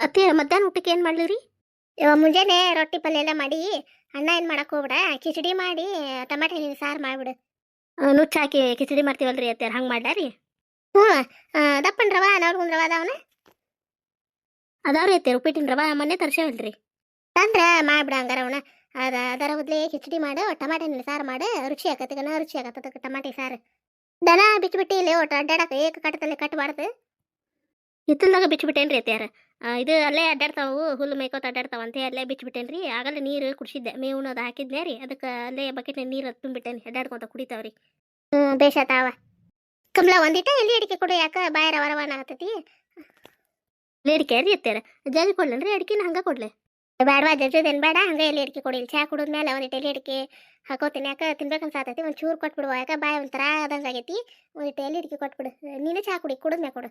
ಅತ್ತೆ ಮಧ್ಯಾಹ್ನ ಊಟಕ್ಕೆ ಏನು ಮಾಡ್ಲಿರಿ? ಇವಾಗ ಮುಂಜಾನೆ ರೊಟ್ಟಿ ಪಲ್ಯ ಎಲ್ಲ ಮಾಡಿ ಅನ್ನ ಏನು ಮಾಡಕ್ ಹೋಗ್ಬಿಡ ಕಿಚಡಿ ಮಾಡಿ ಟಮಾಟೆ ಹಣ್ಣಿನ ಸಾರು ಮಾಡ್ಬಿಡು. ನುಚ್ಚ ಹಾಕಿ ಕಿಚಡಿ ಮಾಡ್ತೀವಲ್ರಿ ಅತ್ತೆ ಹಂಗೆ ಮಾಡ್ಲಾರಿ? ಹ್ಞೂ ದಪ್ಪನ್ ರವ ನವ್ರಿಗೊಂದು ರವ ಅದಾವನ ಅದಾವ್ರಿ ಅತ್ತೆ ಉಪ್ಪಿಟ್ಟಿನ ರವ ಮೊನ್ನೆ ತರ್ಸೇವಲ್ರಿ. ತಂದ್ರ ಮಾಡ್ಬಿಡ ಹಂಗಾರ ಅವನ. ಅದ ಅದರ ಬದ್ಲಿ ಕಿಚಡಿ ಮಾಡು ಟಮಾಟೆ ಹಣ್ಣಿನ ಸಾರು ಮಾಡು ರುಚಿ ಆಗತ್ತೆ ಗನ ರುಚಿ ಆಗತ್ತೆ ಟಮಾಟೆ ಸಾರು. ದನ ಬಿಚ್ಚಿಬಿಟ್ಟು ಇಲ್ಲಿ ಒಟ್ಟು ಅಡ್ಡಾಡಕ ಏಕ ಕಟ್ಟದಲ್ಲಿ ಕಟ್ಟಬಾರ್ದು ಹಿತ್ತಲ್ದಾಗ ಬಿಚ್ಚಿಬಿಟ್ಟೇನ್ರಿ ಅತ್ಯಾರ ಇದು ಅಲ್ಲೇ ಅಡ್ಡಾಡ್ತಾವು ಹುಲ್ಲು ಮೇಯ್ಕೋತ ಅಡ್ಡಾಡ್ತಾವ ಅಂತ ಅಲ್ಲೇ ಬಿಚ್ಚಿಬಿಟ್ಟೇನ್ರಿ. ಆಗಲೇ ನೀರು ಕುಡಿಸಿದ್ದೆ ಮೇವು ಅದು ಹಾಕಿದ್ನೇ ರೀ. ಅದಕ್ಕೆ ಅಲ್ಲೇ ಬಕೆಟ್ ನೀರು ತುಂಬಿಟ್ಟೇನಿ ಅಡ್ಡಾಡ್ಕೊಂತ ಕುಡಿತಾವ್ರಿ. ಹ್ಞೂ ಬೇಷತ್ತಾವ ಕಮಲ ಒಂದಿಟ ಎಲ್ಲಿ ಅಡಿಕೆ ಕೊಡು ಯಾಕ ಬಾಯರ ವರವಾನ ರವನ ಆಗತೈತಿ? ಲೇಡಿಕೆ ರೀ ಅತ್ಯಾರ ಜಲ್ದಿ ಕೊಡ್ಲೇನ್ರಿ ಅಡಿಕೆನ ಹಂಗೆ ಕೊಡ್ಲೆ? ಬೇಡವಾ ಜಜ್ಜದೇನು ಬೇಡ ಹಂಗೆ ಎಲ್ಲಿ ಅಡಿಕೆ ಕೊಡಿ. ಚಾ ಕುಡಿದ್ಮೇಲೆ ಒಂದಿಟ್ಟು ಎಲ್ಲಿ ಅಡಿಕೆ ಹಾಕೋತೀನಿ ಯಾಕೆ ತಿನ್ಬೇಕಂತ ಆತೈತಿ ಒಂದು ಚೂರು ಕೊಟ್ಬಿಡುವ ಯಾಕೆ ಬಾಯ ಒಂಥರ ಆದಂಗೆ ಆಗೈತಿ ಒಂದಿಟ್ಟು ಎಲ್ಲಿ ಅಡಿಕೆ ಕೊಟ್ಬಿಡು. ನೀನು ಚಾ ಕುಡಿ ಕುಡಿದ್ಮೇಲೆ ಕೊಡು.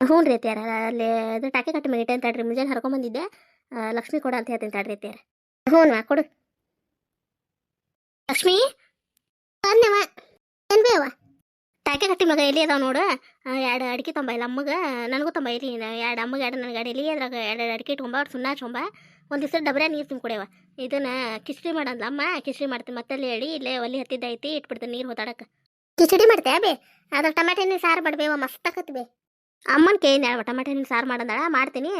ಹ್ಞೂ ರೀ ಅತ್ಯಾರ ಅಲ್ಲಿ ಅದು ಟಾಕೆ ಕಟ್ಟಿ ಮೇಟೆ ಅಂತ ತಡ್ರಿ, ಮುಂಜಾನೆ ಹರ್ಕೊಂಬಂದಿದ್ದೆ ಬಂದಿದ್ದೆ. ಲಕ್ಷ್ಮಿ ಕೊಡ ಅಂತ ಹೇಳ್ತೀನಿ ತಡ್ರಿ ಅತ್ಯಾರ ಹ್ಞೂ ಕೊಡು. ಲಕ್ಷ್ಮಿ? ಅನ್ನವ ಏನು ಬೇವ? ಟಾಕೆ ಕಟ್ಟಿ ಮಗ ಎಲ್ಲಿ ಅದಾವ ನೋಡು. ಎರಡು ಅಡಿಕೆ ತೊಂಬ, ಇಲ್ಲ ಅಮ್ಮಗ, ನನಗೂ ತೊಂಬ ಇಲ್ಲಿ ಎರಡು ಅಮ್ಮಗೆ, ಎರಡು ನನಗೆ, ಎರಡು ಎಲ್ಲಿ ಅದ್ರಾಗ ಎರಡು ಅಡಿಕೆ ಇಟ್ಕೊಂಬ, ಅವ್ರು ಸುಣ್ಣ ಚೊಂಬ ಒಂದು ದಿವಸ ಡಬ್ರೆ ನೀರು ತುಂಬಿಕೊಡ್ಯವ ಇದನ್ನ ಕಿಚಡಿ ಮಾಡಲ್ಲ ಅಮ್ಮ, ಕಿಚಡಿ ಮಾಡ್ತೀನಿ. ಮತ್ತಲ್ಲಿ ಹೇಳಿ, ಇಲ್ಲೇ ಒಲಿ ಹತ್ತಿದ್ದೈತಿ ಇಟ್ಬಿಡ್ತೀನಿ ನೀರು ಹೋದಾಡಕ್ಕೆ ಕಿಚಡಿ ಮಾಡ್ತೇ ಬೇ? ಅದ್ರ ಟಮಾಟೆ ಹಣ್ಣಿನ ಸಾರು ಮಾಡ್ಬೇವ ಮಸ್ತ್ ಬೇ. ಅಮ್ಮನ ಕೇಳಿನ ಟಮಾಟೆ ಹಣ್ಣು ಸಾರು ಮಾಡಂದಾಳ ಮಾಡ್ತೀನಿ.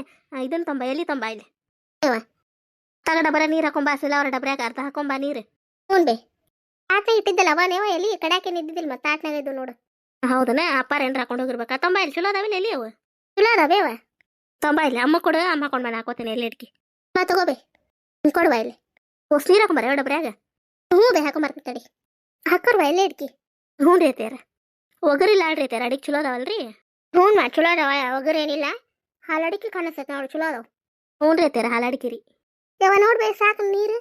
ಇದನ್ನ ತೊಂಬ ಎಲ್ಲಿ ತೊಂಬ ಇಲ್ಲಿ. ತಗ ಡಬರ ನೀರು ಹಾಕೊಂಬ ಸಿಲ್ಲ ಅವ್ರ ಡಬ್ರ್ಯಾಗ ಅರ್ಧ ಹಾಕೊಂಬ ನೀರು. ಹ್ಞೂ ಬೇ. ಆತ ಇಟ್ಟಿದ್ದಲ್ಲ ನೀವು ಎಲ್ಲಿ? ಕಡ್ಯಾಕೇನು ಇದ್ದಿದ್ದಿಲ್ಲ ಮತ್ತೆ ಆಟ್ನಾಗ ಇದ್ದು ನೋಡು. ಹೌದನ ಅಪ್ಪಾರ ಏನ್ರ ಹಾಕೊಂಡು ಹೋಗಿರ್ಬೇಕಾ? ತೊಂಬ ಇಲ್ಲಿ ಚಲೋ ಅದಾವಿಲ್ಲ ಎಲ್ಲಿ ಅವು? ಚಲೋ ಅದಾವೆ ಅವ. ತೊಂಬ ಇಲ್ಲಿ ಅಮ್ಮ ಕೊಡು ಅಮ್ಮ ಹಾಕೊಂಡು ಮನೆ ಹಾಕೋತೀನಿ ಎಲ್ಲಿ ಇಡ್ಕಿ ಮಾ ತಗೋಬೇ ಹ್ಞೂ ಕೊಡುವ ಇಲ್ಲಿ. ಹೊಸ ನೀರು ಹಾಕೊಂಬರ ಡಬ್ರ್ಯಾಗ? ಹ್ಞೂ ಬೇ ಹಾಕೊಂಬರ್ತೀನಿ ತಡಿ. ಹಾಕೋರ್ವ ಎಲ್ಲಿ ಇಡ್ಕಿ ಹ್ಞೂ ರೀ ಅತ್ಯಾರ ಒಗರಿಲ್ಲ ಆಡ್ರಿ ಅತ್ಯಾರ ಅಡಿಗೆ ಚಲೋ ಅದಾವಲ್ರಿ? ಹ್ಞೂ ಮಾ ಚಲೋ ಅದಾವ ಒಗರು ಏನಿಲ್ಲ. ಹಾಲು ಅಡಿಕೆ ಕಾಣಿಸ್ತೈತೆ ನೋಡಿ ಚಲೋ ಅದಾವ. ಹ್ಞೂ ರೀ ಅತ್ಯಾರ ಹಾಲಾಡಿಕಿರಿ ಯಾವ ನೋಡ್ಬೇ ಸಾಕು ನೀರು.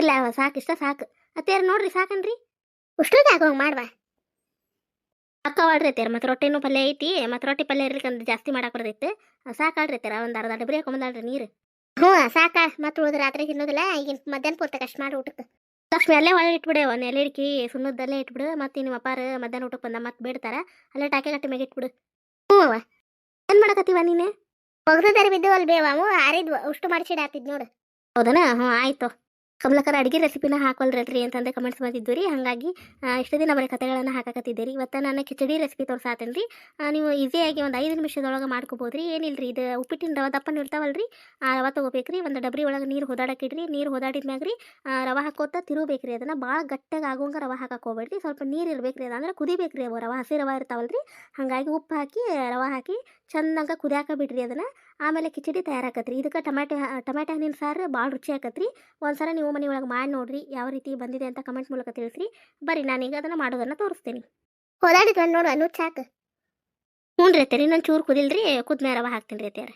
ಇಲ್ಲ ಅವ ಸಾಕು ಇಷ್ಟ ಸಾಕು. ಅತ್ತೇರ ನೋಡ್ರಿ ಸಾಕನ್ರಿ ಉಷ್ಟ್ರದ ಆಗೋಂಗೆ ಮಾಡ್ವಾ ಅಕ್ಕ ಮಾಡ್ರಿ ಅತ್ತೇರ ಮತ್ತೆ ರೊಟ್ಟಿನೂ ಪಲ್ಯ ಐತಿ ಮತ್ತೆ ರೊಟ್ಟಿ ಪಲ್ಯ ಇರ್ಲಿಕ್ಕಂದ್ರೆ ಜಾಸ್ತಿ ಮಾಡಕ್ಕೆ ಬರ್ತೈತೆ. ಸಾಕಾಳ್ರಿ ಅತ್ತೇರ ಒಂದು ಅರ್ಧ ಡಬ್ರಿ ಹಾಕೊಂಬಂದಾಳ್ರಿ ನೀರು. ಹ್ಞೂ ಸಾಕಾ ಮತ್ತೆ ಉಳಿದ ರಾತ್ರಿ ತಿನ್ನೋದಿಲ್ಲ ಈಗಿನ ಮಧ್ಯಾಹ್ನ ಪೂರ್ತಿ ಕಷ್ಟ ಮಾಡಿ ಊಟಕ್ಕೆ ಲಕ್ಷ್ಮಿ ಅಲ್ಲೇ ಒಳಗೆ ಇಟ್ಬಿಡೆ ಒಂದು ಎಲೆ ಇಡ್ಕಿ ಸುಣ್ಣದಲ್ಲೇ ಇಟ್ಬಿಡು ಮತ್ತೆ ನಿಮ್ಮ ಅಪ್ಪಾರು ಮಧ್ಯಾಹ್ನ ಊಟಕ್ಕೆ ಬಂದ ಮತ್ತೆ ಬಿಡ್ತಾರ ಅಲ್ಲೇ ಟಾಕೆ ಕಟ್ಟಿ ಮ್ಯಾಗ ಇಟ್ಬಿಡು. ಅವ್ವ ಏನು ಮಾಡಕತ್ತೀವ ನೀನು? ಒಗ್ದದಾರ ಬಿದ್ದವಲ್ ಬೇವಾಮು ಆರಿದ್ವು ಉಷ್ಟು ಮಾಡಿಸಿಡಾತಿದ್ ನೋಡು. ಹೌದನಾ? ಹ್ಞೂ ಆಯ್ತು. ಕಮಲಕರ ಅಡುಗೆ ರೆಸಿಪಿನ ಹಾಕೊಲ್ರಲ್ರಿ ಅಂತಂದೆ ಕಮೆಂಟ್ಸ್ ಬಂದಿದ್ದು ರೀ. ಹಾಗಾಗಿ ಇಷ್ಟು ದಿನ ಬರೀ ಕಥೆಗಳನ್ನು ಹಾಕಕತ್ತಿದ್ದೆ ರೀ. ಇವತ್ತು ನಾನು ಕಿಚಡಿ ರೆಸಿಪಿ ತೋರ್ಸಾತೇನೆ ರೀ. ನೀವು ಈಸಿಯಾಗಿ ಒಂದು ಐದು ನಿಮಿಷದೊಳಗೆ ಮಾಡ್ಕೋಬೋದು ರೀ. ಏನಿಲ್ಲ ರೀ ಇದು ಉಪ್ಪಿಟ್ಟಿನ ರವೆ ದಪ್ಪನ ಇರ್ತಾವಲ್ರಿ ಆ, ರವೆ ತೊಗೋಬೇಕು ರೀ ಒಂದು ಡಬ್ರಿ ಒಳಗೆ ನೀರು ಹೊದಾಡಕ್ಕಿಡ್ರಿ ನೀರು ಹೊದಾಡಿದ ಮ್ಯಾಗ ರೀ ರವೆ ಹಾಕೋತ ತಿರುಬೇಕು ರೀ ಅದನ್ನು ಭಾಳ ಗಟ್ಟಿಗೆ ಆಗೋಂಗ ರವೆ ಹಾಕಕ್ಕೆ ಹೋಗ್ಬೇಡ್ರಿ. ಸ್ವಲ್ಪ ನೀರು ಇರಬೇಕು ರೀ ಅದಂದ್ರೆ ಕುದಿಬೇಕು ರೀ ಅವು ರವೆ ಹಸಿ ರವೆ ಇರ್ತಾವಲ್ರಿ ಹಾಗಾಗಿ ಉಪ್ಪು ಹಾಕಿ, ರವೆ ಹಾಕಿ ಚಂದಂಗೆ ಕುದಿಯಾಕ ಬಿಡ್ರಿ ಅದನ್ನು. ಆಮೇಲೆ ಕಿಚಡಿ ತಯಾರಾಕತ್ರಿ. ಇದಕ್ಕೆ ಟಮಾಟೆ ಟಮಾಟೆ ಹಣ್ಣಿನ ಸಾರು ಭಾಳ ರುಚಿ ಆಕತ್ರಿ. ಒಂದ್ಸಲ ನೀವು ಮನೆ ಒಳಗೆ ಮಾಡಿ ನೋಡ್ರಿ ಯಾವ ರೀತಿ ಬಂದಿದೆ ಅಂತ ಕಮೆಂಟ್ ಮೂಲಕ ತಿಳಿಸ್ರಿ. ಬರ್ರಿ ನಾನೀಗ ಅದನ್ನು ಮಾಡೋದನ್ನು ತೋರಿಸ್ತೀನಿ. ಹೋದಾಡಿದ್ವ ನೋಡು ಅನ್ನು ಹ್ಞೂ ರೀ ಅತ್ಯಾರ ಇನ್ನೊಂದು ಚೂರು ಕುದಿಲ್ರಿ ಕುದ್ಮೇಲೆ ರವ ಹಾಕ್ತೀನಿ ರೀ ಅತ್ಯಾರ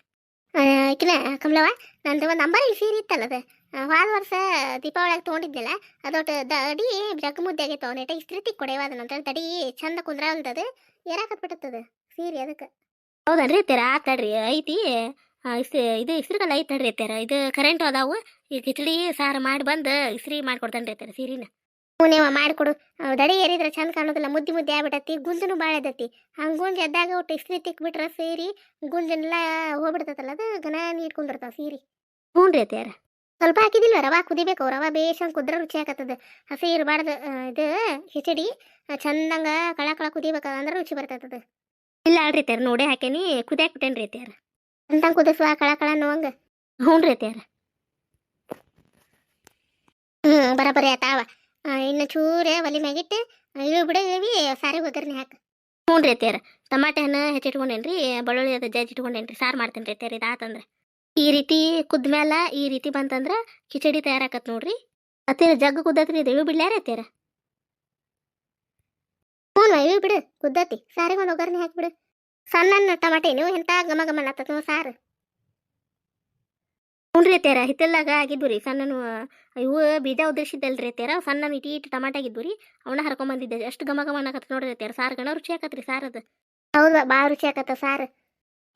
ಕಿನ ಕಮಲವ ನಂದು ಒಂದು ನಂಬರ್ ಇಲ್ಲಿ ಸೀರೆ ಇತ್ತಲ್ಲ ಅದು. ಹೋದ ವರ್ಷ ದೀಪಾವಳಿಗೆ ತೊಗೊಂಡಿದ್ನಲ್ಲ ಅದೊಟ್ಟು ದಡಿ ಜಗ್ ಮುದ್ದೆ ಆಗೈತೆ ಅವನೇಟ ಇಸ್ತ್ರಿ ಅದನ್ನ ಕೊಡೆವ ಅದು ನಂತರ ದಡಿ ಚಂದ ಕುಂದ್ರಾಗಲ್ದದು ಏರಾಕತ್ಬಿಟ್ಟದ ಸೀರೆ ಅದಕ್ಕೆ. ಹೌದನ್ರಿ? ಅತ್ಯಾರ ತಡ್ರಿ. ಐತಿ. ಇದು ಇಸ್ರಿ ಕಲ್ಲ ಐತೆ ತಡ್ರಿ ಅತ್ಯಾರ ಇದು ಕರೆಂಟ್ ಅದಾವು. ಈ ಕಿಚಡಿ ಸಾರು ಮಾಡಿ ಬಂದು ಇಸ್ರಿ ಮಾಡ್ಕೊಡ್ತಾನೆ ರೀ ಅತ್ಯಾರ ಸೀರಿನ ನೀವು ಮಾಡಿಕೊಡು. ದಡಿ ಏರಿದ್ರೆ ಚಂದ ಕಾಣೋದಿಲ್ಲ. ಮುದ್ದಿ ಮುದ್ದೆ ಆಗ್ಬಿಟ್ಟತಿ ಗುಂಜನು ಭಾಳ ಎದ್ದತಿ. ಹಂಗೆ ಗುಂಜ್ ಎದ್ದಾಗ ಒಟ್ಟು ಇಸ್ರಿ ತಿಕ್ಬಿಟ್ರೆ ಸೀರಿ ಗುಂಜನೆಲ್ಲ ಹೋಗ್ಬಿಡ್ತೈತಲ್ಲ ಅದು ಘನ ನೀಟ್ ಕುಂದಿರ್ತಾವ ಸೀರಿ. ಹ್ಞೂ ರೀ ಅತ್ಯಾರ ಸ್ವಲ್ಪ ಹಾಕಿದಿಲ್ಲ ರವಾ? ಕುದಿಬೇಕು. ರವಾ ಬೇಷಂಗ್ ಕುದ್ರ ರುಚಿ ಆಗತ್ತದ ಹಸಿ ಇರಬಾರ್ದು ಇದು ಚಂದಂಗೆ ಚಂದಂಗ ಕಳ ಕಳ ಕುದಿಬೇಕು ಅಂದ್ರೆ ರುಚಿ ಬರ್ತೈತದ. ಇಲ್ಲ ಅಲ್ರಿ ತೇರ್ ನೋಡೇ ಹಾಕೇನಿ ಕುದಿಯಾಕ್ ಬಿಟ್ಟೇನಿ ರೀ ಅತ್ಯಾರ ಅಂತ ಕುದಿಸುವ ಕಳ ಕಳ ನೋವಂಗ? ಹ್ಞೂ ರೀ ಅತ್ಯಾರ ಹ್ಞೂ ಬರಬರಿ ಆತಾವ. ಇನ್ನ ಚೂರ ಒಲಿ ಮ್ಯಾಗಿಟ್ಟು ಬಿಡೇವಿ ಬಿಡವಿ ಸಾರಿ ಗೊತ್ತಿರ್ನಿ ಹಾಕ. ಹ್ಞೂ ರೀ ತೇರ್. ಟಮಾಟೆ ಹಣ್ಣು ಹೆಚ್ಚಿಟ್ಕೊಂಡೇನಿ ರೀ ಬೆಳ್ಳುಳ್ಳಿ ಅದು ಜಜ್ಜಿ ಇಟ್ಕೊಂಡೇನ್ರಿ ರೀ ಸಾರು ಮಾಡ್ತೀನಿ ರೀ ತೇರ್ ಇದಾತಂದ್ರೆ ಈ ರೀತಿ ಕುದ್ಮ್ಯಾಲ ಈ ರೀತಿ ಬಂತಂದ್ರ ಕಿಚಡಿ ತಯಾರಾಕತ್ ನೋಡ್ರಿ. ಅತ್ತಿರ ಜಗ್ಗ ಕುದ್ದತ್ರಿ ಇದು ಇವು ಬಿಡ್ಲ್ಯಾರ ಅತ್ಯಾರ ಹ್ಞೂ ಬಿಡು ಕುದ್ದತಿ ಸಾರಿಗೆ ಒಂದು ಒಗ್ಗರಣೆ ಹಾಕಿಬಿಡು ಸಣ್ಣ ಟಮಾಟೆ ನೀವು ಎಂತ ಗಮ ಗಮ ನತ್ತದ ಸಾರು. ಹ್ಞೂ ತೇರ ಹಿತ್ತಲ್ದಾಗ ಆಗಿದ್ವು ರೀ ಸಣ್ಣನು ಇವು ಬೀಜ ಉದ್ರಿಸಿದ್ದಲ್ರಿ ತೇರ ಸಣ್ಣ ಇಟಿ ಇಟ್ಟು ಟಮಾಟೆ ಆಗಿದ್ದು ರೀ ಅವನ್ನ ಹರ್ಕೊಂಬಂದಿದ್ದೆ ಎಷ್ಟು ಘಮ ಘಮ ಅನ್ನಕತ್ತ ನೋಡ್ರಿ ತೇರ ಸಾರು ಗಣ ರುಚಿ ಆಕತ್ರಿ ಸಾರು ಅದು ಹೌದು ಭಾಳ ರುಚಿ ಆಕತ್ತ ಸಾರು.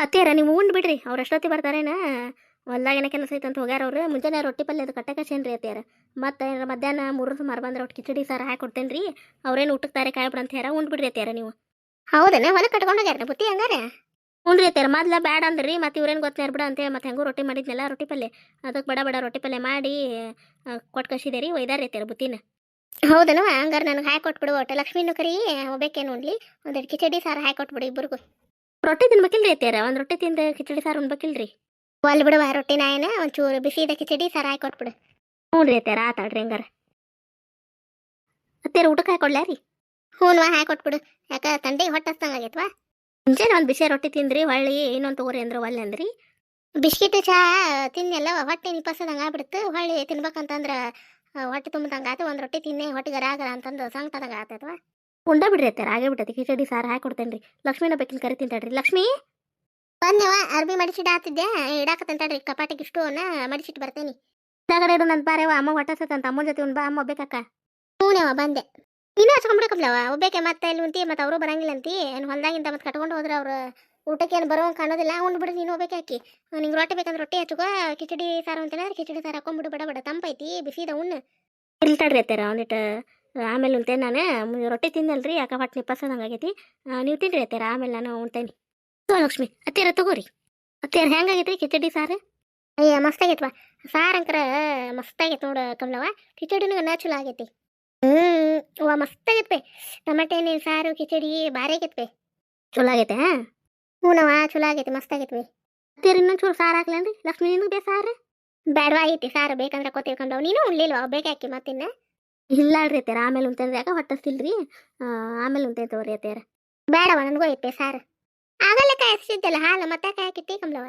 ಅತ್ತೇರ ನೀವು ಉಂಡು ಬಿಡ್ರಿ ಅವ್ರು ಎಷ್ಟೊತ್ತಿ ಬರ್ತಾರೇನ? ಹೊಲ್ದಾಗೇನ ಕೆಲಸ ಐತೆ ಅಂತ ಹೋಗ್ಯಾರ ಅವ್ರು. ಮುಂಜಾನೆ ರೊಟ್ಟಿ ಪಲ್ಯ ಅದು ಕಟ್ಟಕಸೇನ್ರಿ ಅತ್ಯಾರ ಮತ್ತೆ ಮಧ್ಯಾಹ್ನ ಮೂರು ಸುಮಾರು ಬಂದ್ರೆ ಒಟ್ಟು ಕಿಚಡಿ ಸಾರು ಹಾಕಿ ಕೊಡ್ತೇನೆ ರೀ. ಅವ್ರೇನು ಊಟಕ್ಕೆ ತಾರೆ ಕಾಯ್ಬಿಡ ಅಂತ ಹೇರ ಉಂಡು ಬಿಡ್ರಿ ಅತ್ಯಾರ ನೀವು. ಹೌದೇನೆ? ಹೊಲ ಕಟ್ಕೊಂಡು ಹೋಗ್ಯಾರ ಬುತ್ತಿ ಹಂಗಾರೆ? ಹ್ಞೂ ಅತ್ಯಾರ ಮೊದ್ಲ ಬ್ಯಾಡ ಅಂದ್ರಿ ಮತ್ತೆ ಇವ್ರೇನು ಗೊತ್ತೇರ್ ಬಿಡ ಅಂತೇಳಿ ಮತ್ತೆ ಹೆಂಗೂ ರೊಟ್ಟಿ ಮಾಡಿದ್ನಲ್ಲ ರೊಟ್ಟಿ ಪಲ್ಯ. ಅದಕ್ಕೆ ಬಡ ಬಡ ರೊಟ್ಟಿ ಪಲ್ಯ ಮಾಡಿ ಕೊಟ್ಟು ಕಳ್ಸಿದೆ ರೀ ಒಯ್ದಾರ ಅತ್ಯಾರ ಬುತ್ತಿನ. ಹೌದನು? ಹಂಗಾರೆ ನನಗೆ ಹಾಕಿ ಕೊಟ್ಬಿಡು ಒಟ್ಟು ಲಕ್ಷ್ಮೀನು ಕರಿ ಹೋಗ್ಬೇಕೇನು ಉಣ್ಲಿ ಒಂದೆರಡು ಕಿಚಡಿ ಸಾರು ಹಾಕಿ ಕೊಟ್ಬಿಡು ಇಬ್ಬರಿಗೂ ರೊಟ್ಟಿ ತಿನ್ಬೇಕಿಲ್ರಿ ಅತ್ಯಾರ ಒಂದು ರೊಟ್ಟಿ ತಿಂದ ಕಿಚಡಿ ಸಾರು ಉಣ್ಬೇಕಿಲ್ರಿ? ಒಲ್ ಬಿಡುವ ರೊಟ್ಟಿ ನಾಯನ ಒಂಚೂರು ಬಿಸಿದ ಕಿಚಡಿ ಸಾರು ಹಾಕಿ ಕೊಟ್ಬಿಡು. ಹ್ಞೂ ರೀ ಅತ್ತೆರ ಆತಾಳ್ರಿ ಹಂಗಾರ. ಅತ್ತೆರ ಊಟಕ್ಕೆ ಹಾಕೊಡ್ಲಾ ರೀ ಹ್ಞೂ ಹಾಕಿ ಕೊಟ್ಬಿಡು. ಯಾಕ ತಂದೆ ಹೊಟ್ಟೆ ಹಸ್ತಂಗಾಗೈತ್ವಾ ಮುಂಚೆನೆ ಒಂದು ಬಿಸಿ ರೊಟ್ಟಿ ತಿಂದ್ರಿ ಹೊಳ್ಳಿ ಇನ್ನೊಂದು ತಗೋರಿ ಅಂದ್ರೆ ಒಲ್ಲೆ ಅಂದ್ರಿ? ಬಿಸ್ಕಿಟ್ ಚಾ ತಿನ್ನೆಲ್ಲ ಹೊಟ್ಟೆ ನಿಪ್ಪಸದಂಗೆ ಆಗ್ಬಿಡ್ತು. ಹೊಳ್ಳಿ ತಿನ್ಬೇಕಂತಂದ್ರೆ ಹೊಟ್ಟೆ ತುಂಬದಂಗೆ ಆಯ್ತು ಒಂದು ರೊಟ್ಟಿ ತಿನ್ನೆ ಹೊಟ್ಟೆಗೆ ರಾಗರ ಅಂತಂದು ಸಂಕಟದಾಗ ಆತೈತವಾ ಉಂಡ ಬಿಡ್ರಿ ಅತ್ತೆರ ಆಗೇ ಬಿಟ್ಟೈತಿ. ಕಿಚಡಿ ಸಾರು ಹಾಕಿ ಕೊಡ್ತೇನೆ ರೀ ಲಕ್ಷ್ಮೀನ ಬೇಕಿನ ಕರಿ ತಿಂತಾಡ್ರಿ ಲಕ್ಷ್ಮಿ? ಬಂದೆವ ಅರ್ಬಿ ಮಡಿಸಿಟ್ಟು ಆತಿದ್ದೆ ಇಡಾಕತ್ತಂತಾಡ್ರಿ ಕಪಾಟಿಗೆ ಇಷ್ಟು ಮಡಿಸಿಟ್ಟು ಬರ್ತೇನೆ. ಕೆಳಗಡೆ ಇಡು ನನ್ನ ಬಾರೆವ ಅಮ್ಮ ಹೊಟ್ಟಸತ್ತಂತ ಅಮ್ಮನ ಜೊತೆ ಒಂದು ಬಾ ಅಮ್ಮ ಒಬ್ಬೇಕಕ್ಕ. ಹ್ಞೂನವ ಬಂದೆ. ಇನ್ನೂ ಹಚ್ಕೊಂಡ್ಬಿಡಕಪ್ಲವ ಒಬ್ಬೇಕೆ ಮತ್ತೆ ಇಲ್ಲಿ ಉಂತಿ ಮತ್ತೆ ಅವರು ಬರಂಗಿಲ್ಲ ಅಂತಿ. ಏನು ಹೊಲ್ದಾಗಿಂದ ಮತ್ತೆ ಕಟ್ಕೊಂಡು ಹೋದ್ರೆ ಅವ್ರು ಊಟಕ್ಕೆ ಏನು ಬರೋಂಗೆ ಕಾಣೋದಿಲ್ಲ. ಉಂಡು ಬಿಡು ನೀನು ಹೋಗ್ಬೇಕು ಹಾಕಿ ನಿಂಗೆ ರೊಟ್ಟಿ ಬೇಕಂದ್ರೆ ರೊಟ್ಟಿ ಹಚ್ಕೋ ಕಿಚಡಿ ಸಾರು ಅಂತೇಳಿದ್ರೆ ಕಿಚಡಿ ಸಾರು ಹಾಕೊಂಡ್ಬಿಡು ಬಡ ಬಡ ತಂಪೈತಿ ಬಿಸಿದ ಉಣ್ಣು. ಇಲ್ಲಿ ತಡ್ರಿ ಅತ್ತೆರ ಒಂದಿಟ್ಟು ಆಮೇಲೆ ಉಂತೆ ನಾನು. ರೊಟ್ಟಿ ತಿನ್ನಲ್ರಿ ಯಾಕೆ ಹೊಟ್ಟೆ ನಿಪ್ಪಸದಂಗೆ ಆಗೈತಿ. ನೀವು ತಿನ್ರಿ ಅತ್ತೆರ ಆಮೇಲೆ ನಾನು ಉಣ್ತೇನೆ. ಲಕ್ಷ್ಮಿ ಅತ್ತೆರ ತಗೋರಿ. ಅತ್ತೆರ ಹೆಂಗಾಗೈತ್ರಿ ಕಿಚಡಿ ಸಾರು? ಅಯ್ಯ, ಮಸ್ತಾಗೈತ್ವ. ಸಾರಂಕರ ಮಸ್ತಾಗೈತೆ ನೋಡು ಕಮಲವ ಕಿಚಡಿನೂ ನ್ಯಾಚುರಲ್ ಆಗೈತಿ. ಹ್ಮ್ ವಾ ಮಸ್ತಾಗೈತೆ ಟಮಾಟೆ ಹಣ್ಣಿನ ಸಾರು, ಕಿಚಡಿ ಭಾರಿ ಆಗೈತೆ ಚಲೋ ಆಗೈತೆ ಹ್ಞೂ ಹ್ಞೂನವ ಚಲೋ ಆಗೈತಿ, ಮಸ್ತಾಗೈತೆ ಅತ್ತೆರ ಇನ್ನೊಂದು ಚೂರು ಸಾರು ಹಾಕ್ಲೇನ್ರಿ? ಲಕ್ಷ್ಮಿ, ನಿನಗೆ ಬೇ ಸಾರು? ಬೇಡವಾ ಐತಿ ಸಾರು ಬೇಕಂದ್ರೆ ಕೊತ್ತಿವಿ ಕಮಲವ ನೀನು ಉಣ್ಲಿಲ್ವಾ? ಬೇಕಾಕಿ ಮತ್ತಿನ್ನ? ಇಲ್ಲ ರೀ ಆಮೇಲೆ ಉಂತೇನ್ರಿ ಯಾಕೆ ಹೊಟ್ಟಸ್ತಿಲ್ರಿ ಆಮೇಲೆ ಉಂತೆ ತಗೋರಿ ಅತ್ತೆರ ಬೇಡವ ನನಗೂ ಐತೆ ಸಾರು. ಆಗಲ್ಲ ಕಾಯಿಸಿದ್ದಲ್ಲ ಹಾಲು ಮತ್ತೆ ಕಾಯಕಿಟ್ಟಿ ಕಮಲವ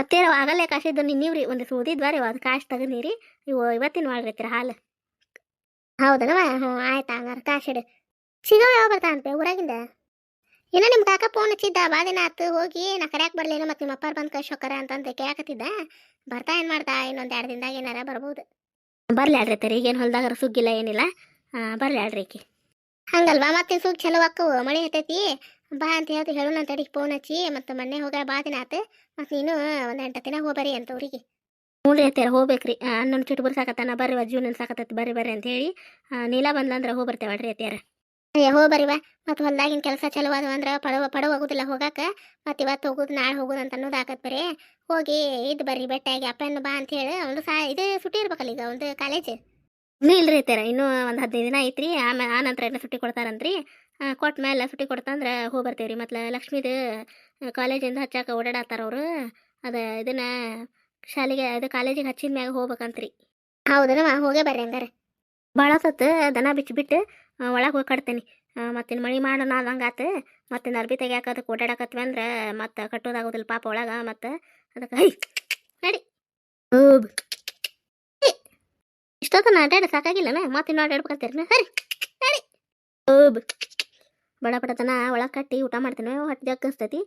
ಅತ್ತೆರ ಆಗಲೇ ಕಾಸಿದ್ದು ನೀವ್ರಿ ಒಂದು ಸೂದಿದ್ವಾರಿ ಅದು ಕಾಸು ತಗದೀರಿ ಇವು ಇವತ್ತಿನ ಮಾಡ್ರಿ ಅತ್ತೆರ ಹಾಲು. ಹೌದನವ ಹ್ಞೂ ಆಯ್ತು ಹಂಗಾರೆ ಕಾಸಿಡು ಸಿಗೋ ಯಾವ ಬರ್ತಾನಂತೆ ಊರಾಗಿಂದ? ಇಲ್ಲ ನಿಮ್ಮ ಕಾಕ ಫೋನ್ ಹಚ್ಚಿದ್ದ ಭಾಳ ದಿನ ಆತು ಹೋಗಿ ನಾ ಕರ್ಯಾಕ್ ಬರ್ಲಿಲ್ಲ ಮತ್ತೆ ನಿಮ್ಮ ಅಪ್ಪಾರ ಬಂದು ಕಳ್ಸೋಕರ ಅಂತಂದು ಕೇಳಕತ್ತಿದ್ದ. ಬರ್ತಾ ಏನು ಮಾಡ್ತಾ ಇನ್ನೊಂದು ಎರಡು ದಿನದಾಗ ಏನಾರ ಬರ್ಬೋದು. ಬರ್ಲಿ ಆಡ್ರಿ ಅತ್ತೆರ ಈಗೇನು ಹೊಲ್ದಾಗ ಸುಗ್ಗಿಲ್ಲ ಏನಿಲ್ಲ. ಬರ್ಲಿ ಆಡ್ರಿ ಈಕಿ. ಹಂಗಲ್ವಾ ಮತ್ತೆ ಸುಗ್ ಚಲೋ ಹಾಕವು ಮಳೆ ಹತ್ತೈತಿ? ಬಾ ಅಂತ ಹೇಳ್ತಿ ಹೇಳೋಣ ಅಂತಡಿ ಫೋನ್ ಹಚ್ಚಿ ಮತ್ತು ಮೊನ್ನೆ ಹೋಗ ಬಾ ದಿನ ಆತು. ಮತ್ತು ನೀನು ಒಂದು ಎಂಟು ದಿನ ಹೋಗ್ಬರಿ ಅಂತ ಊರಿಗೆ. ಹ್ಞೂ ರೀ ಅತ್ತೆರ ಹೋಗ್ಬೇಕ್ರಿ. ಅನ್ನೊಂದು ಚುಟ್ಟು ಬರ್ಸಾಕತ್ತಾನ ಬರ್ರಿ ಜೂನ್ ಸಾಕತ್ತೈತಿ ಬರ್ರಿ ಬರ್ರಿ ಅಂತ ಹೇಳಿ ನೀಲ ಬಂದ್ಲಂದ್ರೆ ಹೋಗಿ ಬರ್ತೇವೆ ಅಡ್ರಿ ಅತ್ಯಾರ ಅಯ್ಯ ಹೋಗ್ಬರಿವ ಮತ್ತು ಹೊಲ್ದಾಗಿನ ಕೆಲಸ ಚಲೋ ಅದು ಅಂದ್ರೆ ಪಡವ ಪಡವ ಹೋಗುದಿಲ್ಲ ಹೋಗಾಕ. ಮತ್ತು ಇವತ್ತು ಹೋಗುದು, ನಾಳೆ ಹೋಗುದು ಅಂತ ಅನ್ನೋದು ಆಕತ್ ಬರೀ. ಹೋಗಿ ಇದು ಬರ್ರಿ ಬೆಟ್ಟಾಗಿ ಅಪ್ಪನ ಬಾ ಅಂತ ಹೇಳಿ ಒಂದು ಸಾ, ಇದು ಸುಟ್ಟಿ ಇರ್ಬೇಕಲ್ಲ ಈಗ ಒಂದು ಕಾಲೇಜ್ ಇಲ್ಲ ಇಲ್ರಿ ಅತ್ತೆರ ಇನ್ನೂ ಒಂದು ಹದಿನೈದು ದಿನ ಐತ್ರಿ ಆಮೇಲೆ ಆ ನಂತರ ಎಲ್ಲ ಸುಟ್ಟಿ ಕೊಡ್ತಾರಂತ್ರಿ. ಕೊಟ್ಟ ಮೇಲೆ ಸುಟಿ ಕೊಡ್ತಂದ್ರೆ ಹೋಗಿ ಬರ್ತೇವೆ ರೀ ಮತ್ತು ಲಕ್ಷ್ಮೀದು ಕಾಲೇಜಿಂದ ಹಚ್ಚಾಕ ಓಡಾಡತ್ತಾರ ಅವರು. ಅದು ಇದನ್ನ ಶಾಲೆಗೆ ಅದು ಕಾಲೇಜಿಗೆ ಹಚ್ಚಿದ ಮ್ಯಾಗ ಹೋಗ್ಬೇಕಂತ್ರಿ. ಹೌದನವ ಹೋಗೇ ಬರ್ರಿ ಹಂಗಾರೆ. ಭಾಳ ಸತ್ತು ದನ ಬಿಚ್ಚಿಬಿಟ್ಟು ಒಳಗೆ ಹೋಗಿ ಕಟ್ತೀನಿ. ಮತ್ತಿನ್ನು ಮಳಿ ಮಾಡೋಣ ಆದಂಗೆ ಆತು. ಮತ್ತೆ ಅರ್ಬಿ ತೆಗಿಯಾಕ ಅದಕ್ಕೆ ಓಡಾಡಕತ್ವಿ ಅಂದ್ರೆ ಮತ್ತೆ ಕಟ್ಟೋದಾಗೋದಿಲ್ಲ ಪಾಪ ಒಳಗೆ ಮತ್ತು ಅದಕ್ಕೆ ಹೈ ನಡಿ. ಹೋಗ್ ಇಷ್ಟೊತ್ತು ಅಡ್ಡಾಡ ಸಾಕಾಗಿಲ್ಲನ? ಮತ್ತೆ ಇನ್ನೂ ಅಡ್ಡಾಡ್ಬೇಕಂತೀರಿ ಸರಿ ನಡಿ. ಹೋಗ್ ಬಡ ಬಡತನ ಒಳಗೆ ಕಟ್ಟಿ ಊಟ ಮಾಡ್ತೀನಿ ಹೊಟ್ಟೆ ಜಗ್ಗಿಸ್ತೈತಿ.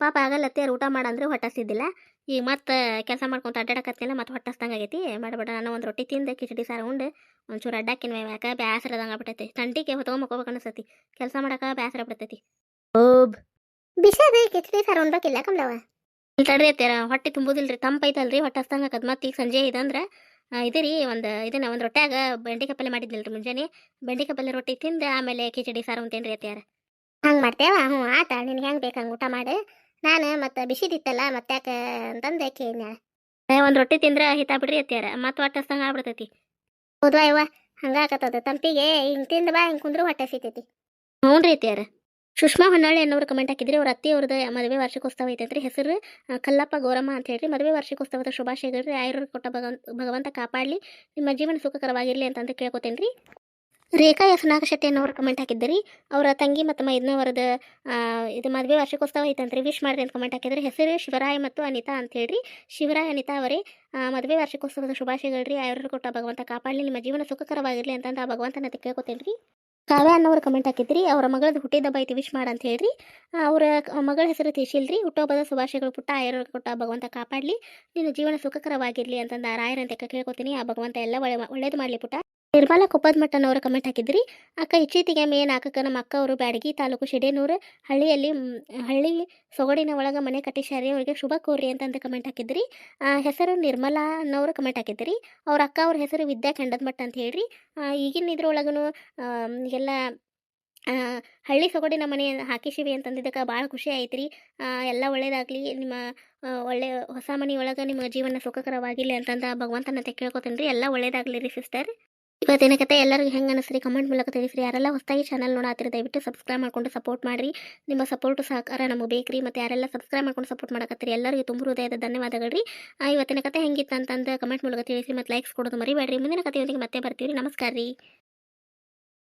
ಪಾಪ ಆಗಲ್ಲ ಅತ್ತೆಯರು ಊಟ ಮಾಡಂದ್ರೆ ಹೊಟ್ಟಸ್ತಿದ್ದಿಲ್ಲ. ಈಗ ಮತ್ತೆ ಕೆಲಸ ಮಾಡ್ಕೊಂತ ಅಡ್ಡಾಡಕತ್ತಿಲ್ಲ ಮತ್ತೆ ಹೊಟ್ಟಸ್ದಂಗೆ ಆಗೈತಿ. ಮಾಡಬೇಡ ನಾನು ಒಂದು ರೊಟ್ಟಿ ತಿಂದೆ ಕಿಚಡಿ ಸಾರು ಉಂಡು. ಒಂಚೂರು ಅಡ್ಡಾಕಿನ ಯಾಕೆ ಬ್ಯಾಸರದಂಗೆ ಬಿಟ್ಟೈತಿ ತಂಟಿಗೆ ಹೊತ್ಕೊಂಬಕೋಬೇಕು ಅನಿಸ್ತೈತಿ ಕೆಲಸ ಮಾಡಕ್ಕೆ ಬ್ಯಾಸರ ಬಿಡ್ತೈತಿ ಓಬ್. ಬಿಸಾದ ಕಿಚಡಿ ಸಾರು ಉಣ್ಬೇಕಿಲ್ಲ ಕಮಲವ ಇಲ್ಲಿ ತಡ್ರಿ ಅತ್ತೆರ ಹೊಟ್ಟೆ ತುಂಬುದಿಲ್ರಿ ತಂಪೈತಲ್ರಿ ಹೊಟ್ಟೆ ಹಸ್ತಂಗೆ ಮತ್ತೆ ಈಗ ಸಂಜೆ ಇದಂದ್ರೆ ಇದೇ ರೀ ಒಂದು ಇದನ್ನ ಒಂದು ರೊಟ್ಟ್ಯಾಗ ಬೆಂಡೆಕಾಯಿ ಪಲ್ಯ ಮಾಡಿದ್ದಿಲ್ರಿ ಮುಂಜಾನೆ. ಬೆಂಡೆಕಾಯಿ ಪಲ್ಯ ರೊಟ್ಟಿ ತಿಂದು ಆಮೇಲೆ ಕಿಚಡಿ ಸಾರು ಅಂತೇನ್ರಿ ಅತ್ತೆಯಾರ. ಹಂಗೆ ಮಾಡ್ತೇವ? ಹ್ಞೂ ಆತ ನಿನಗೆ ಹೆಂಗೆ ಬೇಕು ಹಂಗೆ ಊಟ ಮಾಡಿ. ನಾನು ಮತ್ತು ಬಿಸಿದಿತ್ತಲ್ಲ ಮತ್ತೆ ಯಾಕೆ ಅಂತಂದು ಏ ಒಂದು ರೊಟ್ಟಿ ತಿಂದ್ರೆ ಹಿತ ಬಿಡ್ರಿ ಅತ್ಯಾರ ಮತ್ತೆ ಹೊಟ್ಟೆ ಹಸ್ತಂಗೆ ಆಗ್ಬಿಡ್ತೈತಿ. ಹೌದಾ ಇವ ಹಂಗಾಕತ್ತದ ತಂಪಿಗೆ ಹಿಂಗೆ ತಿಂದು ಬಾ ಹಿಂಗೆ ಕುಂದ್ರು ಹೊಟ್ಟೆ ಸಿಗ್ತೈತಿ ಹ್ಞೂ ರೀ ಅತ್ತೆಯಾರ. ಸುಷ್ಮಾ ಹೊನ್ನಾಳಿ ಅನ್ನೋರು ಕಮೆಂಟ್ ಹಾಕಿದ್ರಿ ಅವ್ರ ಅತ್ತಿ ಅವ್ರದ್ದು ಮದುವೆ ವಾರ್ಷಿಕೋತ್ಸವ ಐತೈತ್ರಿ. ಹೆಸರು ಕಲ್ಲಪ್ಪ ಗೌರಮ್ಮ ಅಂತ ಹೇಳಿ ಮದುವೆ ವಾರ್ಷಿಕೋತ್ಸವದ ಶುಭಾಶಯಗಳು ಆಯುರ್ ಆಯುರ್ವೇದ ಕೊಟ್ಟ ಭಗವಂತ ಭಗವಂತ ಕಾಪಾಡಲಿ. ನಿಮ್ಮ ಜೀವನ ಸುಖಕರವಾಗಿರಲಿ ಅಂತಂದು ಕೇಳ್ಕೊತೇನೆ ರೀ ರೇಖಾ ಎಸ್ ನಾಗಶೆಟ್ಟಿ ಅನ್ನೋರು ಕಮೆಂಟ್ ಹಾಕಿದ್ರಿ ಅವರ ತಂಗಿ ಮತ್ತು ಮೈದ್ನವರದ ಇದು ಮದುವೆ ವಾರ್ಷಿಕೋತ್ಸವ ಐತಂತ್ರಿ. ವಿಶ್ ಮಾಡ್ರಿ ಅಂತ ಕಮೆಂಟ್ ಹಾಕಿದ್ರಿ. ಹೆಸರು ಶಿವರಾಯ್ ಮತ್ತು ಅನಿತಾ ಅಂತ ಹೇಳ್ರಿ. ಶಿವರಾಯ್, ಅನಿತಾ ಅವರೇ ಮದುವೆ ವಾರ್ಷಿಕೋತ್ಸವದ ಶುಭಾಶಯಗಳ್ರಿ. ಆಯುರ್ವೇದ ಕೊಟ್ಟ ಭಗವಂತ ಕಾಪಾಡಲಿ. ನಿಮ್ಮ ಜೀವನ ಸುಖಕರವಾಗಿರಲಿ ಅಂತಂದು ಆ ಭಗವಂತನ ಕೇಳ್ಕೊತೇನೆ ರೀ ಕಾವ್ಯ ಅನ್ನೋರು ಕಮೆಂಟ್ ಹಾಕಿದ್ರಿ. ಅವರ ಮಗಳದ್ದು ಹುಟ್ಟಿದಬ್ಬ ಐತಿ ವಿಶ್ ಮಾಡ ಅಂತ ಹೇಳ್ರಿ. ಅವರ ಮಗಳ ಹೆಸರು ತಿಶಿಲ್ರಿ. ಹುಟ್ಟೋಬದ ಶುಭಾಶಯಗಳು ಪುಟ್ಟ ಆಯುರ್ವೇದ ಕೊಟ್ಟ ಭಗವಂತ ಕಾಪಾಡಲಿ. ನಿನ್ನ ಜೀವನ ಸುಖಕರವಾಗಿರಲಿ ಅಂತಂದು ಆ ರಾಯರಂತೆ ಕೇಳ್ಕೊತೀನಿ. ಆ ಭಗವಂತ ಎಲ್ಲ ಒಳ್ಳೆ, ಒಳ್ಳೇದು ಮಾಡಲಿ ಪುಟ್ಟ. ನಿರ್ಮಲಾ ಕೊಪ್ಪದ ಮಟ್ಟನವರು ಕಮೆಂಟ್ ಹಾಕಿದ್ರಿ. ಅಕ್ಕ ಇಚ್ಚೀತಿಗೆ ಮೇನ್ ಹಾಕಕ್ಕ ನಮ್ಮ ಅಕ್ಕ ಅವರು ಬ್ಯಾಡಗಿ ತಾಲೂಕು ಶಿಡೇನೂರು ಹಳ್ಳಿಯಲ್ಲಿ ಹಳ್ಳಿ ಸೊಗಡಿನ ಒಳಗೆ ಮನೆ ಕಟ್ಟಿಸ್ಯಾರಿ ಅವರಿಗೆ ಶುಭ ಕೋರಿ ಅಂತಂದು ಕಮೆಂಟ್ ಹಾಕಿದ್ರಿ. ಹೆಸರು ನಿರ್ಮಲಾ ಅನ್ನೋರು ಕಮೆಂಟ್ ಹಾಕಿದ್ರಿ. ಅವ್ರ ಅಕ್ಕ ಅವ್ರ ಹೆಸರು ವಿದ್ಯಾ ಖಂಡದ ಅಂತ ಹೇಳ್ರಿ. ಈಗಿನ ಇದ್ರೊಳಗೂ ಎಲ್ಲ ಹಳ್ಳಿ ಸೊಗಡಿನ ಮನೆ ಹಾಕಿಸಿವಿ ಅಂತಂದಿದ್ದಕ್ಕೆ ಭಾಳ ಖುಷಿ ಐತ್ರಿ ಆ, ಎಲ್ಲ ಒಳ್ಳೇದಾಗಲಿ ನಿಮ್ಮ ಒಳ್ಳೆ ಹೊಸ ಮನೆ ನಿಮ್ಮ ಜೀವನ ಸುಖಕರವಾಗಿಲ್ಲ ಅಂತಂದ ಭಗವಂತನ ಕೇಳ್ಕೊತೀನಿ ರೀ ಎಲ್ಲ ಒಳ್ಳೇದಾಗಲಿ ರೀ ಸಿಸ್ಟರ್ ಇವತ್ತಿನ ಕತೆ ಎಲ್ಲರಿಗೂ ಹೆಂಗೆ ಅನಿಸ್ರಿ? ಕಮೆಂಟ್ ಮೂಲಕ ತಿಳಿಸ್ರಿ. ಯಾರೆಲ್ಲ ಹೊಸದಾಗಿ ಚಾನಲ್ ನೋಡಾತಿರಿ ದಯವಿಟ್ಟು ಸಬ್ಸ್ಕ್ರೈಬ್ ಮಾಡ್ಕೊಂಡು ಸಪೋರ್ಟ್ ಮಾಡಿರಿ. ನಿಮ್ಮ ಸಪೋರ್ಟ್ ಸಹಕಾರ ನಮಗೆ ಬೇಕ್ರಿ. ಮತ್ತು ಯಾರೆಲ್ಲ ಸಬ್ಸ್ಕ್ರೈಬ್ ಮಾಡ್ಕೊಂಡು ಸಪೋರ್ಟ್ ಮಾಡಕತ್ತೀರಿ, ಎಲ್ಲರಿಗೂ ತುಂಬ ಹೃದಯದ ಧನ್ಯವಾದಗಳು ರೀ ಇವತ್ತಿನ ಕತೆ ಹೆಂಗಿತ್ತು ಅಂತಂದು ಕಮೆಂಟ್ ಮೂಲಕ ತಿಳಿಸಿ ಮತ್ತು ಲೈಕ್ಸ್ ಕೊಡೋದು ಮರಿಬೇಡ್ರಿ. ಮುಂದಿನ ಕಥೆಯೊಂದಿಗೆ ಮತ್ತೆ ಬರ್ತೀವಿ ನಮಸ್ಕಾರ ರೀ